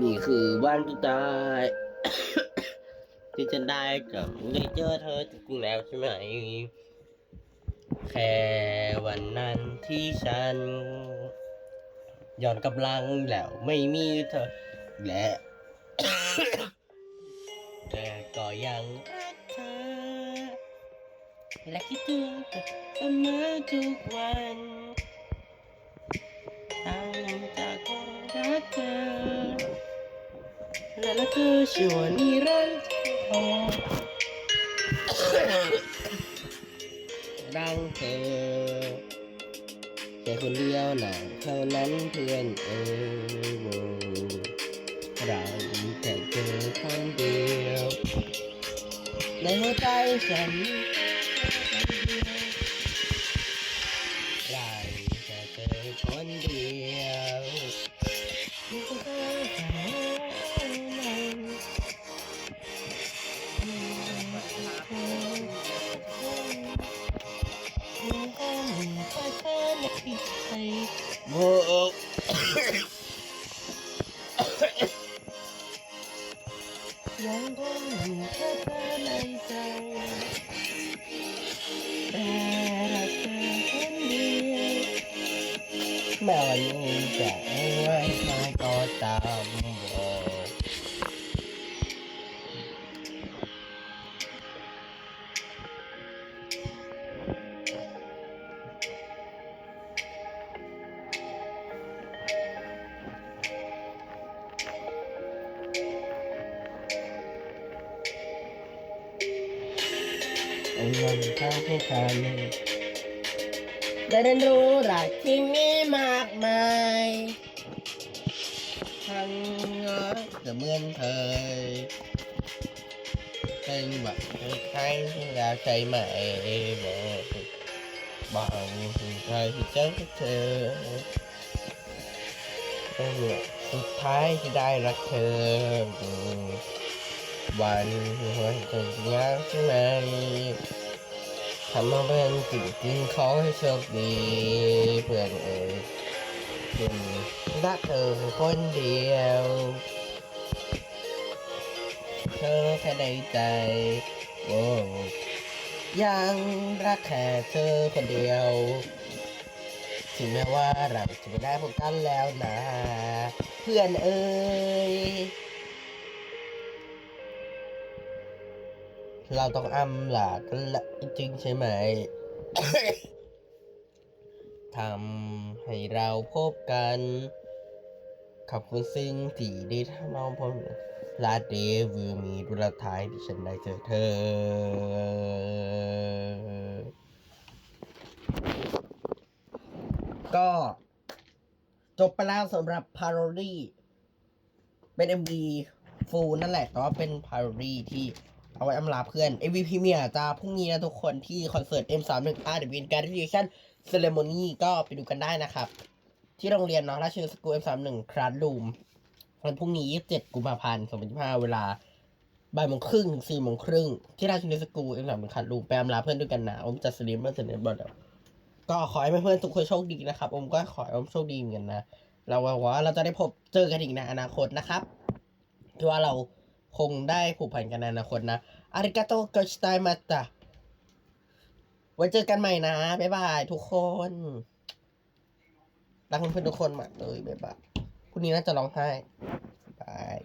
นี่คือวันสุดท้าย ที่จะได้กับได้เจอเธอจริงๆแล้วใช่ไหม แค่วันนั้นที่ฉันย้อนกำลังแล้วไม่มีเธอและ แต่ก็ยังรักเธอและคิดถึงเธอเสมอทุกวัน และรักเธอชั่วนิรันดร์รังเธอแค่คนเดียวนะเท่านั้นเพื่อนเอ๋ยโวเราแค่เจอคนเดียวในหัวใจฉันเราแค่เจอคนเดียว โอ้โหยังคงอยู่แค่เธอในใจแต่ มันนี้จะไม่ไว้มาก็ตามบอกไอ้วันข้าให้ฉันได้เรียนรู้รักที่มีมากมายทั้งรักจะเหมือนเคยเป็นแบบใครที่รักใจไหม่บอกบอกใครที่เจอเธอเป็นสุดท้ายที่ได้รักเธอ วันหัวใจยากใช่ไหมทำมาเป็นจริงจริงๆขอให้โชคดีเพื่อนเอ๋ยเพื่อนรักเธอคนเดียว เธอแค่ในใจโอ้ยังรักแค่เธอคนเดียวถึงแม้ว่าเราจะไม่ได้พบกันแล้วนะ เพื่อนเอ๋ย เราต้องอำลากันละจริงใช่ไหม ทำให้เราพบกัน ขอบคุณสิ่งที่ได้ทำน้องผมลาเดวิวมีดุลท้ายที่ฉันได้เจอเธอ ก็จบไปแล้วสำหรับ parody เป็น MV ฟูลนั่นแหละแต่ว่าเป็น parody ที่ เอาไว้อำลาเพื่อน MV พรีเมียร์จะพรุ่งนี้นะทุกคนที่คอนเสิร์ต M31 R The Win Graduation Ceremony ก็ไปดูกันได้นะครับ ที่โรงเรียนเนาะราชวิทยาสกูล M31 คลาสรูมวันพรุ่งนี้ 27 กุมภาพันธ์ 2025 เวลาบ่ายโมงครึ่งถึง4โมงครึ่งที่ราชวิทยาสกูล M31 คลาสรูมไปอำลาเพื่อนด้วยกันนะอมจะสตรีมเมอร์เสนอบอลแล้วก็ขอให้เพื่อนๆทุกคนโชคดีนะครับ อมก็ขอให้อมโชคดีเหมือนกันนะ เราหวังว่าเราจะได้พบเจอกันอีกในอนาคตนะครับที่ว่าเรา คงได้ผูกพันกันในอนาคตนะอาริกาโตเกชไตายมาตะไว้เจอกันใหม่นะ บ๊ายบาย ทุกคนรักเพื่อนๆทุกคนมากเลยบ๊ายบายพรุ่งนี้น่าจะร้องไห้บาย